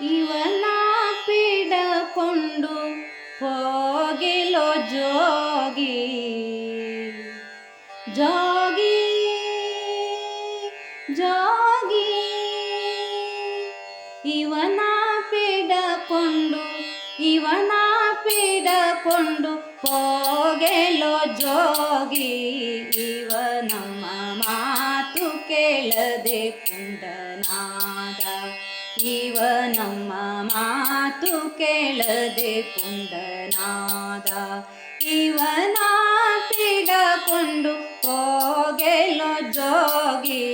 ಇವನ ಪಿಡಕೊಂಡು ಹೋಗಿಲೋ ಜೋಗಿ. ಜೋಗಿ ಜೋಗಿ. ಇವನ ಪಿಡಕೊಂಡು ಇವನ ಪಿಡಕೊಂಡು ಜೋಗಿ. ಇವ ನಮ್ಮ ಮಾತು ಕೇಳದೆ ಕುಂಡನಾದ ಇವ ನಮ್ಮ ಮಾತು ಕೇಳದೆ ಕುಂಡನಾದ ಇವನ ಕೊಂಡು ಹೋಗೆಲೋ ಜೋಗಿ.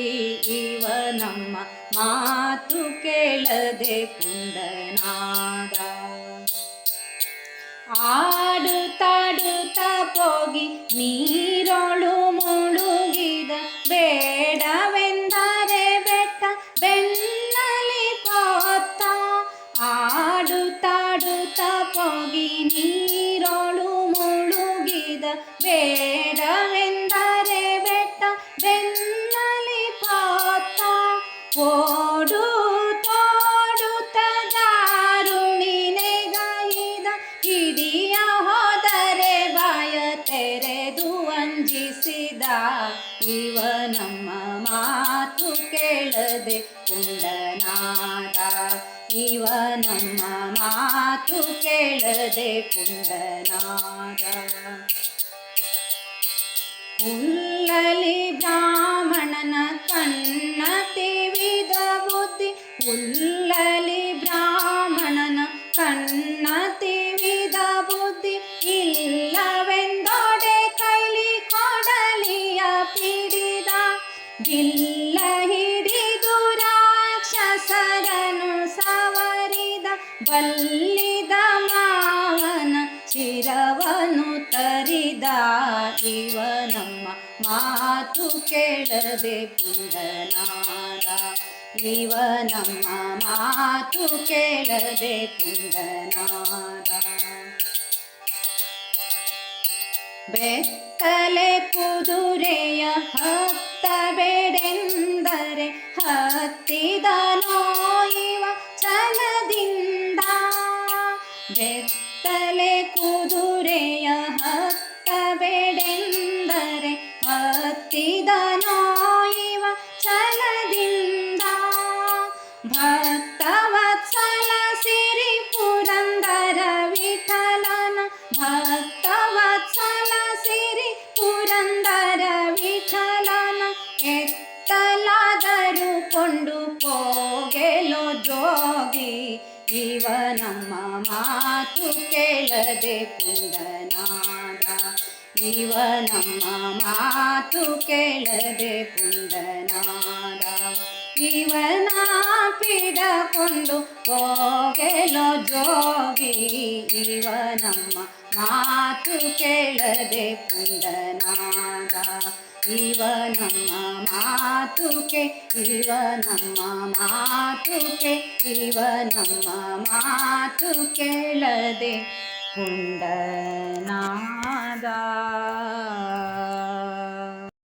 ಇವ ನಮ್ಮ ಮಾತು ಕೇಳದೆ ಕುಂಡನಾದ ತಾಡು ಹೋಗಿ ನೀರೊಳು ಹೋಗಿ ನೀರೊಳು ಮುಳುಗಿದ ಬೇಡವೆಂದರೆ ಬೆಟ್ಟ ಬೆನ್ನಲಿ ಪಾತ ಓಡು ಹಿಡಿಯ ಹೋದರೆ ಇವ ನಮ್ಮ ಕೇಳದೆ ಕುಂಡನಾದ ಇವ ನಮ್ಮ ಮಾತು ಕೇಳದೆ ಕುಂಡನಾದ ಹುಲ್ಲಲಿ ಬ್ರಾಹ್ಮಣನ ಕಣ್ಣ ತಿವಿದ ಬುದ್ಧಿ ಹುಲ್ಲಲಿ ಬ್ರಾಹ್ಮಣನ ಕಣ್ಣ ತಿವಿದ ಬುದ್ಧಿ, ಇಲ್ಲವೆಂದೊಡೆ ಕೈಲಿ ಕೊಡಲಿಯ ಪಿಡಿದ ಬಿಲ್ಲ ಹಿಡಿದು ಸವರಿದ ಬಲ್ಲಿದ ಮಾವನ ಶಿರವನು ತರಿದ ಇವ ನಮ್ಮ ಮಾತು ಕೇಳದೆ ಪುಂಡನಾದ ಇವ ನಮ್ಮ ಮಾತು ಕೇಳದೆ ಪುಂಡನಾದ ಬೆತ್ತಲೆ ಕುದುರೆಯ ಹತ್ತಬೇಡೆಂದರೆ ಹತ್ತಿದನೋ ಇವ ಛಲದಿಂದ ಬೆತ್ತಲೆ ಕುದುರೆಯ ಕೊಂಡು ಜೋಗಿ ಇವ ನಮ್ಮ ಮಾತು ಕೇಳದೆ ಪುಂಡನಾದ ಇವ ನಮ್ಮ ಮಾತು ಕೇಳದೆ ಪುಂಡನಾದ ಇವನ ಪಿಡಕೊಂಡು ಹೋಗೆಲೋ ಜೋಗಿ, ಇವನಮ್ಮ ಮಾತು ಕೇಳದೆ ಪುಂಡನಾದ ಇವನಮ್ಮ ಮಾತುಕೆ ಇವನಮ್ಮ ಮಾತುಕೆ ಇವನಮ್ಮ ಮಾತು ಕೇಳದೆ ಪುಂಡನಾದ